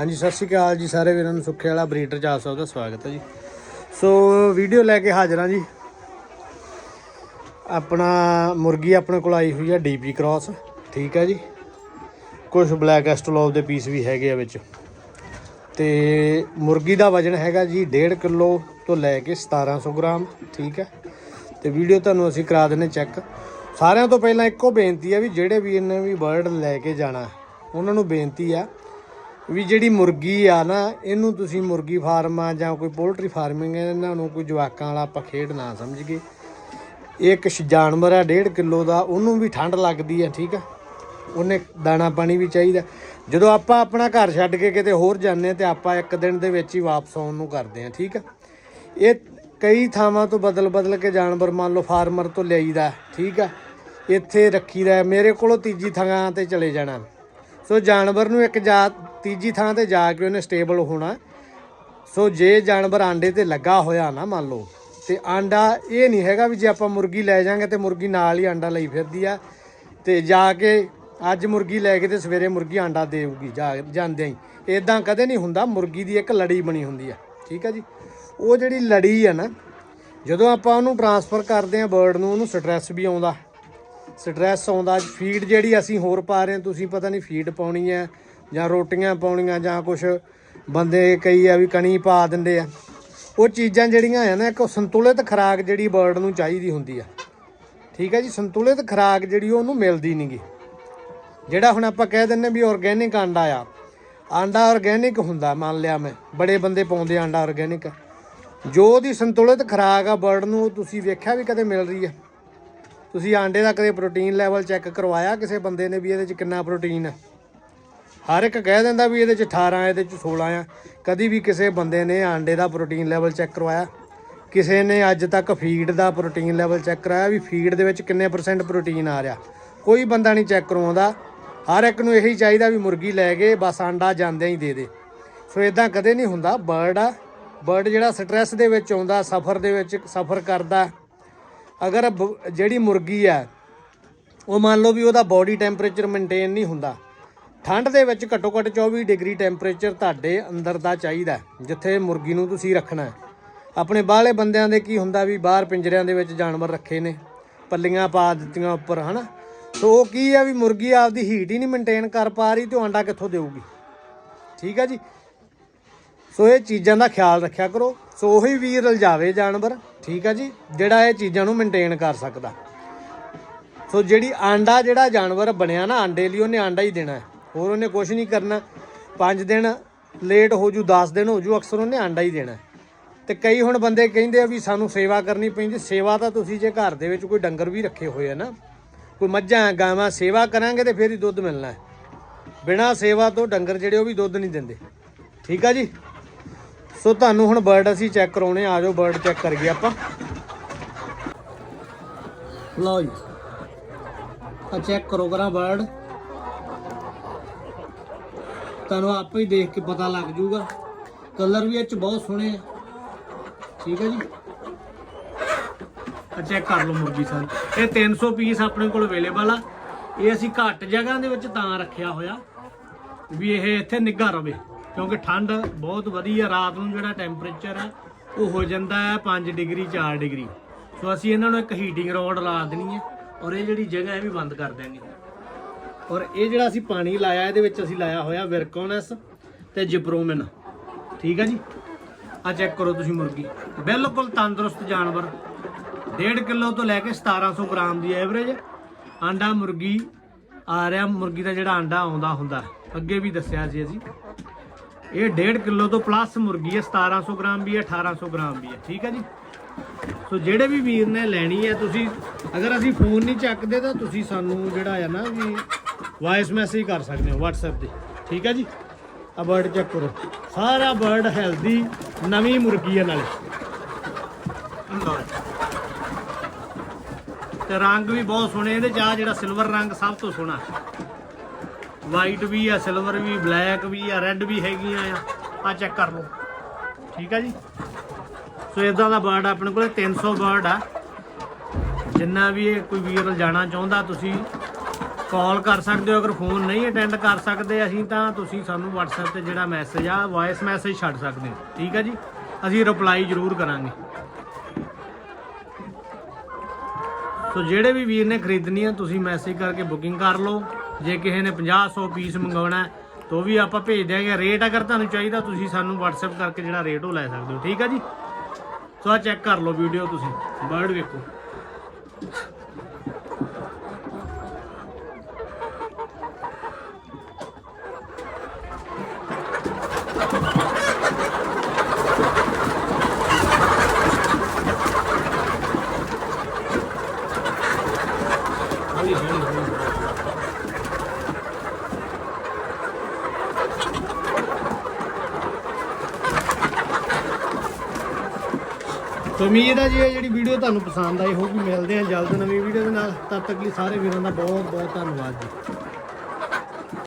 ਹਾਂਜੀ, ਸਤਿ ਸ਼੍ਰੀ ਅਕਾਲ ਜੀ ਸਾਰੇ ਵੀਰਾਂ ਨੂੰ, ਸੁੱਖੇ ਵਾਲਾ ਬਰੀਡਰ ਜਾ ਸਾਹਿਬ ਦਾ ਸਵਾਗਤ ਹੈ ਜੀ। ਸੋ, ਵੀਡੀਓ ਲੈ ਕੇ ਹਾਜ਼ਰ ਹਾਂ ਜੀ। ਆਪਣਾ ਮੁਰਗੀ ਆਪਣੇ ਕੋਲ ਆਈ ਹੋਈ ਹੈ ਡੀਪੀ ਕ੍ਰਾਸ, ਠੀਕ ਹੈ ਜੀ। ਕੁਝ ਬਲੈਕ ਐਸਟੋਲੋਬ ਦੇ ਪੀਸ ਵੀ ਹੈਗੇ ਆ ਵਿੱਚ। ਤੇ ਮੁਰਗੀ ਦਾ ਵਜਨ ਹੈਗਾ ਜੀ 1.5 ਕਿਲੋ ਤੋਂ ਲੈ ਕੇ 1700 ਗ੍ਰਾਮ, ਠੀਕ ਹੈ। ਤੇ ਵੀਡੀਓ ਤੁਹਾਨੂੰ ਅਸੀਂ ਕਰਾ ਦਿੰਨੇ ਚੈੱਕ। ਸਾਰਿਆਂ ਤੋਂ ਪਹਿਲਾਂ ਇੱਕੋ ਬੇਨਤੀ ਹੈ ਵੀ ਜਿਹੜੇ ਵੀ ਨੇ ਵੀ ਬਰਡ ਲੈ ਕੇ ਜਾਣਾ, ਉਹਨਾਂ ਨੂੰ ਬੇਨਤੀ ਆ ਵੀ ਜਿਹੜੀ ਮੁਰਗੀ ਆ ਨਾ, ਇਹਨੂੰ ਤੁਸੀਂ ਮੁਰਗੀ ਫਾਰਮ ਆ ਜਾਂ ਕੋਈ ਪੋਲਟਰੀ ਫਾਰਮਿੰਗ ਹੈ ਇਹਨਾਂ ਨੂੰ ਕੋਈ ਜਵਾਕਾਂ ਵਾਲਾ ਆਪਾਂ ਖੇਡ ਨਾ ਸਮਝੀਏ। ਇਹ ਇੱਕ ਸ਼- ਜਾਨਵਰ ਆ 1.5 ਕਿਲੋ ਦਾ, ਉਹਨੂੰ ਵੀ ਠੰਡ ਲੱਗਦੀ ਹੈ ਠੀਕ ਆ? ਉਹਨੇ ਦਾਣਾ ਪਾਣੀ ਵੀ ਚਾਹੀਦਾ। ਜਦੋਂ ਆਪਾਂ ਆਪਣਾ ਘਰ ਛੱਡ ਕੇ ਕਿਤੇ ਹੋਰ ਜਾਂਦੇ ਹਾਂ ਤੇ ਆਪਾਂ ਇੱਕ ਦਿਨ ਦੇ ਵਿੱਚ ਹੀ ਵਾਪਸ ਆਉਣ ਨੂੰ ਕਰਦੇ ਹਾਂ ਠੀਕ ਆ? ਇਹ ਕਈ ਥਾਵਾਂ ਤੋਂ ਬਦਲ ਬਦਲ ਕੇ ਜਾਨਵਰ ਮੰਨ ਲਓ ਫਾਰਮਰ ਤੋਂ ਲਿਆਈਦਾ ਠੀਕ ਆ? ਇੱਥੇ ਰੱਖੀਦਾ, ਮੇਰੇ ਕੋਲੋਂ ਤੀਜੀ ਥਾਂ ਤੇ ਚਲੇ ਜਾਣਾ। ਸੋ ਜਾਨਵਰ ਨੂੰ ਇੱਕ ਜਾਤ ਤੀਜੀ ਥਾਂ ਤੇ ਜਾ ਕੇ ਉਹਨੇ ਸਟੇਬਲ ਹੋਣਾ। ਸੋ ਜੇ ਜਾਨਵਰ ਆਂਡੇ ਤੇ ਲੱਗਾ ਹੋਇਆ ਨਾ, ਮੰਨ ਲਓ, ਤੇ ਆਂਡਾ ਇਹ ਨਹੀਂ ਹੈਗਾ ਵੀ ਜੇ ਆਪਾਂ ਮੁਰਗੀ ਲੈ ਜਾਾਂਗੇ ਤੇ ਮੁਰਗੀ ਨਾਲ ਹੀ ਆਂਡਾ ਲਈ ਫਿਰਦੀ ਆ। ਤੇ ਜਾ ਕੇ ਅੱਜ ਮੁਰਗੀ ਲੈ ਕੇ ਤੇ ਸਵੇਰੇ ਮੁਰਗੀ ਆਂਡਾ ਦੇਊਗੀ, ਜਾ ਜਾਂਦਿਆਂ ਹੀ। ਇਦਾਂ ਕਦੇ ਨਹੀਂ ਹੁੰਦਾ, ਮੁਰਗੀ ਦੀ ਇੱਕ ਲੜੀ ਬਣੀ ਹੁੰਦੀ ਆ। ਠੀਕ ਆ ਜੀ? ਉਹ ਜਿਹੜੀ ਲੜੀ ਆ ਨਾ, ਜਦੋਂ ਆਪਾਂ ਉਹਨੂੰ ਟਰਾਂਸਫਰ ਕਰਦੇ ਆ ਬਰਡ ਨੂੰ, ਉਹਨੂੰ ਸਟ੍ਰੈਸ ਵੀ ਆਉਂਦਾ। ਸਟ੍ਰੈਸ ਆਉਂਦਾ ਫੀਡ ਜਿਹੜੀ ਅਸੀਂ ਹੋਰ ਪਾ ਰਹੇ ਹਾਂ, ਤੁਸੀਂ ਪਤਾ ਨਹੀਂ ਫੀਡ ਪਾਉਣੀ ਹੈ ਜਾਂ ਰੋਟੀਆਂ ਪਾਉਣੀਆਂ ਜਾਂ ਕੁਝ ਬੰਦੇ ਕਈ ਆ ਵੀ ਕਣੀ ਪਾ ਦਿੰਦੇ ਆ। ਉਹ ਚੀਜ਼ਾਂ ਜਿਹੜੀਆਂ ਆ ਨਾ, ਇੱਕ ਸੰਤੁਲਿਤ ਖੁਰਾਕ ਜਿਹੜੀ ਬਰਡ ਨੂੰ ਚਾਹੀਦੀ ਹੁੰਦੀ ਆ। ਠੀਕ ਹੈ ਜੀ, ਸੰਤੁਲਿਤ ਖੁਰਾਕ ਜਿਹੜੀ ਉਹਨੂੰ ਮਿਲਦੀ ਨਹੀਂਗੀ ਜਿਹੜਾ ਹੁਣ ਆਪਾਂ ਕਹਿ ਦਿੰਨੇ ਵੀ ਆਰਗੇਨਿਕ ਆਂਡਾ ਆ, ਆਂਡਾ ਆਰਗੇਨਿਕ ਹੁੰਦਾ, ਮੰਨ ਲਿਆ ਮੈਂ, ਬੜੇ ਬੰਦੇ ਪਾਉਂਦੇ ਆਂਡਾ ਆਰਗੇਨਿਕ ਜੋ ਉਹਦੀ ਸੰਤੁਲਿਤ ਖੁਰਾਕ ਆ ਬਰਡ ਨੂੰ, ਉਹ ਤੁਸੀਂ ਵੇਖਿਆ ਵੀ ਕਦੇ ਮਿਲ ਰਹੀ ਆ? ਤੁਸੀਂ ਆਂਡੇ ਦਾ ਕਦੇ ਪ੍ਰੋਟੀਨ ਲੈਵਲ ਚੈੱਕ ਕਰਵਾਇਆ ਕਿਸੇ ਬੰਦੇ ਨੇ ਵੀ ਇਹਦੇ ਚ ਕਿੰਨਾ ਪ੍ਰੋਟੀਨ ਹੈ ਹਰ ਇੱਕ ਕਹਿ ਦਿੰਦਾ ਵੀ ਇਹਦੇ ਚ 18 ਇਹਦੇ ਚ 16 ਆ। ਕਦੀ ਵੀ ਕਿਸੇ ਬੰਦੇ ਨੇ ਆਂਡੇ ਦਾ ਪ੍ਰੋਟੀਨ ਲੈਵਲ ਚੈੱਕ ਕਰਵਾਇਆ। ਕਿਸੇ ਨੇ ਅੱਜ ਤੱਕ ਫੀਡ ਦਾ ਪ੍ਰੋਟੀਨ ਲੈਵਲ ਚੈੱਕ ਕਰਾਇਆ ਵੀ ਫੀਡ ਦੇ ਵਿੱਚ ਕਿੰਨੇ ਪਰਸੈਂਟ ਪ੍ਰੋਟੀਨ ਆ ਰਿਹਾ। ਕੋਈ ਬੰਦਾ ਨਹੀਂ ਚੈੱਕ ਕਰਵਾਉਂਦਾ। ਹਰ ਇੱਕ ਨੂੰ ਇਹੀ ਚਾਹੀਦਾ ਵੀ ਮੁਰਗੀ ਲੈ ਕੇ ਬਸ ਆਂਡਾ ਜਾਂਦਿਆਂ ਹੀ ਦੇ ਦੇ। ਸੋ ਇਦਾਂ ਕਦੇ ਨਹੀਂ ਹੁੰਦਾ। ਬਰਡ ਆ। ਬਰਡ ਜਿਹੜਾ ਸਟ੍ਰੈਸ ਦੇ ਵਿੱਚ ਆਉਂਦਾ, ਸਫਰ ਦੇ ਵਿੱਚ ਸਫਰ ਕਰਦਾ। ਅਗਰ ਜਿਹੜੀ ਮੁਰਗੀ ਆ, ਉਹ ਮੰਨ ਲਓ ਵੀ ਉਹਦਾ ਬਾਡੀ ਟੈਂਪਰੇਚਰ ਮੇਨਟੇਨ ਨਹੀਂ ਹੁੰਦਾ। ਠੰਡ ਦੇ ਵਿੱਚ ਘੱਟੋ ਘੱਟ 24 ਡਿਗਰੀ ਟੈਂਪਰੇਚਰ ਤੁਹਾਡੇ ਅੰਦਰ ਦਾ ਚਾਹੀਦਾ ਜਿੱਥੇ ਮੁਰਗੀ ਨੂੰ ਤੁਸੀਂ ਰੱਖਣਾ ਹੈ। ਆਪਣੇ ਬਾਹਲੇ ਬੰਦਿਆਂ ਦੇ ਕੀ ਹੁੰਦਾ ਵੀ ਬਾਹਰ ਪਿੰਜਰਿਆਂ ਦੇ ਵਿੱਚ ਜਾਨਵਰ ਰੱਖੇ ਨੇ, ਪੱਲੀਆਂ ਪਾ ਦਿੱਤੀਆਂ ਉੱਪਰ, ਹਨਾ? ਸੋ ਉਹ ਕੀ ਆ ਵੀ ਮੁਰਗੀ ਆਪਦੀ ਹੀਟ ਹੀ ਨਹੀਂ ਮੇਨਟੇਨ ਕਰ ਪਾ ਰਹੀ ਤੇ ਉਹ ਅੰਡਾ ਕਿੱਥੋਂ ਦੇਊਗੀ? ਠੀਕ ਆ ਜੀ? ਸੋ ਇਹ ਚੀਜ਼ਾਂ ਦਾ ਖਿਆਲ ਰੱਖਿਆ ਕਰੋ। ਸੋ ਉਹੀ ਵੀਰ ਲਜਾਵੇ ਜਾਨਵਰ, ਠੀਕ ਆ ਜੀ? ਜਿਹੜਾ ਇਹ ਚੀਜ਼ਾਂ ਨੂੰ ਮੇਨਟੇਨ ਕਰ ਸਕਦਾ। ਸੋ ਜਿਹੜੀ ਆਂਡਾ ਜਿਹੜਾ ਜਾਨਵਰ ਬਣਿਆ ਨਾ, ਆਂਡੇ ਲਈ ਉਹਨੇ ਆਂਡਾ ਹੀ ਦੇਣਾ ਹੈ। ਹੋਰ ਉਹਨੇ ਕੁਝ ਨਹੀਂ ਕਰਨਾ। 5 ਦਿਨ ਲੇਟ ਹੋ ਜੂ 10 ਦਿਨ ਹੋ ਜੂ ਅਕਸਰ ਉਹਨੇ ਆਂਡਾ ਹੀ ਦੇਣਾ। ਹੈ। ਤੇ ਕਈ ਹੁਣ ਬੰਦੇ ਕਹਿੰਦੇ ਆ ਵੀ ਸਾਨੂੰ ਸੇਵਾ ਕਰਨੀ ਪੈਂਦੀ। ਸੇਵਾ ਤਾਂ ਤੁਸੀਂ ਜੇ ਘਰ ਦੇ ਵਿੱਚ ਕੋਈ ਡੰਗਰ ਵੀ ਰੱਖੇ ਹੋਏ ਆ ਨਾ, ਕੋਈ ਮੱਝਾਂ, ਗਾਵਾਂ, ਸੇਵਾ ਕਰਾਂਗੇ ਤੇ ਫੇਰ ਹੀ ਦੁੱਧ ਮਿਲਣਾ ਹੈ। ਬਿਨਾਂ ਸੇਵਾ ਤੋਂ ਡੰਗਰ ਜਿਹੜੇ ਉਹ ਵੀ ਦੁੱਧ ਨਹੀਂ ਦਿੰਦੇ। ਠੀਕ ਆ ਜੀ? ਸੋ ਤੁਹਾਨੂੰ ਹੁਣ ਬਰਡ ਅਸੀਂ ਚੈੱਕ ਕਰਾਉਣੇ ਆ। ਜਾਓ ਬਰਡ ਚੈੱਕ ਕਰੀਏ ਆਪਾਂ। ਲਓ ਜੀ। ਆ ਚੈੱਕ ਕਰੋ ਕਰਾਂ ਬਰਡ ਤੁਹਾਨੂੰ ਆਪੇ ਹੀ ਦੇਖ ਕੇ ਪਤਾ ਲੱਗ ਜਾਊਗਾ। ਕਲਰ ਵੀ ਇਹ ਚ ਬਹੁਤ ਸੋਹਣੇ ਆ। ਠੀਕ ਹੈ ਜੀ? ਆ ਚੈੱਕ ਕਰ ਲਓ ਮੁਰਗੀ ਸਾਰੀ। ਇਹ 300 ਪੀਸ ਆਪਣੇ ਕੋਲ ਅਵੇਲੇਬਲ ਆ। ਇਹ ਅਸੀਂ ਘੱਟ ਜਗ੍ਹਾ ਦੇ ਵਿੱਚ ਤਾਂ ਰੱਖਿਆ ਹੋਇਆ। ਵੀ ਇਹ ਇੱਥੇ ਨਿੱਘਾ ਰਵੇ। ਕਿਉਂਕਿ ਠੰਡ ਬਹੁਤ ਵਧੀਆ, ਰਾਤ ਨੂੰ ਜਿਹੜਾ ਟੈਂਪਰੇਚਰ ਆ, ਉਹ ਹੋ ਜਾਂਦਾ ਹੈ 5 ਡਿਗਰੀ 4 ਡਿਗਰੀ। ਸੋ ਅਸੀਂ ਇਹਨਾਂ ਨੂੰ ਇੱਕ ਹੀਟਿੰਗ ਰੋਡ ਲਾ ਦੇਣੀ ਹੈ। ਔਰ ਇਹ ਜਿਹੜੀ ਜਗ੍ਹਾ ਇਹ ਵੀ ਬੰਦ ਕਰ ਦੇਣੀ ਔਰ ਇਹ ਜਿਹੜਾ ਅਸੀਂ ਪਾਣੀ ਲਾਇਆ, ਇਹਦੇ ਵਿੱਚ ਅਸੀਂ ਲਾਇਆ ਹੋਇਆ ਵਿਰਕੋਨਸ ਤੇ ਜਿਪਰੋਮਿਨ ਠੀਕ ਹੈ ਜੀ? ਆ ਚੈੱਕ ਕਰੋ ਤੁਸੀਂ ਮੁਰਗੀ। ਬਿਲਕੁਲ ਤੰਦਰੁਸਤ ਜਾਨਵਰ। 1.5 ਕਿਲੋ ਤੋਂ ਲੈ ਕੇ 1700 ਗ੍ਰਾਮ ਦੀ ਐਵਰੇਜ ਆਂਡਾ ਮੁਰਗੀ ਆ ਰਿਹਾ। ਮੁਰਗੀ ਦਾ ਜਿਹੜਾ ਆਂਡਾ ਆਉਂਦਾ ਹੁੰਦਾ, ਅੱਗੇ ਵੀ ਦੱਸਿਆ ਸੀ ਅਸੀਂ। ਇਹ 1.5 ਕਿਲੋ ਤੋਂ ਪਲੱਸ ਮੁਰਗੀ ਹੈ 1700 ਗ੍ਰਾਮ ਵੀ ਹੈ 1800 ਗ੍ਰਾਮ ਵੀ ਹੈ ਠੀਕ ਹੈ ਜੀ? ਸੋ ਜਿਹੜੇ ਵੀ ਵੀਰ ਨੇ ਲੈਣੀ ਹੈ ਤੁਸੀਂ ਅਗਰ ਅਸੀਂ ਫੋਨ ਨਹੀਂ ਚੱਕਦੇ ਤਾਂ ਤੁਸੀਂ ਸਾਨੂੰ ਜਿਹੜਾ ਹੈ ਨਾ ਵੀ ਵਾਇਸ ਮੈਸੇਜ ਕਰ ਸਕਦੇ ਹੋ, WhatsApp ਤੇ। ਠੀਕ ਹੈ ਜੀ? ਆ ਬਰਡ ਚੈੱਕ ਕਰੋ। ਸਾਰਾ ਬਰਡ ਹੈਲਦੀ ਨਵੀਂ ਮੁਰਗੀ ਹੈ ਨਾਲੇ। ਲਓ ਤੇ ਰੰਗ ਵੀ ਬਹੁਤ ਸੋਹਣੇ ਇਹਦੇ ਚ ਆ ਜਿਹੜਾ ਸਿਲਵਰ ਰੰਗ ਸਭ ਤੋਂ ਸੋਹਣਾ। ਵਾਈਟ ਵੀ ਆ ਸਿਲਵਰ ਵੀ ਬਲੈਕ ਵੀ ਆ ਰੈੱਡ ਵੀ ਹੈਗੀਆਂ ਆ। ਆ ਚੈੱਕ ਕਰ ਲਓ। ਠੀਕ ਆ ਜੀ? ਸੋ ਇਦਾਂ ਦਾ ਬਰਡ ਆਪਣੇ ਕੋਲੇ 300 ਬਰਡ ਆ। ਜਿੰਨਾ ਵੀ ਇਹ ਕੋਈ ਵੀਰ ਜਾਣਾ ਚਾਹੁੰਦਾ, ਤੁਸੀਂ ਕਾਲ ਕਰ ਸਕਦੇ ਹੋ ਅਗਰ ਫੋਨ ਨਹੀਂ ਅਟੈਂਡ ਕਰ ਸਕਦੇ ਅਸੀਂ ਤਾਂ ਤੁਸੀਂ ਸਾਨੂੰ WhatsApp ਤੇ ਜਿਹੜਾ ਮੈਸੇਜ ਆ ਵਾਇਸ ਮੈਸੇਜ ਛੱਡ ਸਕਦੇ ਹੋ। ਠੀਕ ਹੈ ਜੀ? ਅਸੀਂ ਰਿਪਲਾਈ ਜ਼ਰੂਰ ਕਰਾਂਗੇ। ਸੋ ਜਿਹੜੇ ਵੀ ਵੀਰ ਨੇ ਖਰੀਦਣੀ ਆ ਤੁਸੀਂ ਮੈਸੇਜ ਕਰਕੇ ਬੁਕਿੰਗ ਕਰ ਲਓ। ਜੇ ਕਿਸੇ ਨੇ 50 100 ਪੀਸ ਮੰਗਾਉਣਾ ਹੈ, ਤਾਂ ਉਹ ਵੀ ਆਪਾਂ ਭੇਜ ਦਿਆਂਗੇ। ਰੇਟ ਅਗਰ ਤੁਹਾਨੂੰ ਚਾਹੀਦਾ ਤੁਸੀਂ ਸਾਨੂੰ WhatsApp ਕਰਕੇ ਜਿਹੜਾ ਰੇਟ ਉਹ ਲੈ ਸਕਦੇ ਹੋ। ਠੀਕ ਆ ਜੀ? ਸੋ ਆ ਚੈੱਕ ਕਰ ਲਓ ਵੀਡੀਓ ਤੁਸੀਂ। ਬਰਡ ਵੇਖੋ। ਸੋ ਉਮੀਦ ਹੈ ਜੀ ਇਹ ਜਿਹੜੀ ਵੀਡੀਓ ਤੁਹਾਨੂੰ ਪਸੰਦ ਆਈ ਹੋਊਗੀ, ਮਿਲਦੇ ਹਾਂ ਜਲਦ ਨਵੀਂ ਵੀਡੀਓ ਦੇ ਨਾਲ। ਤਦ ਤੱਕ ਲਈ ਸਾਰੇ ਵੀਰਾਂ ਦਾ ਬਹੁਤ ਬਹੁਤ ਧੰਨਵਾਦ ਜੀ।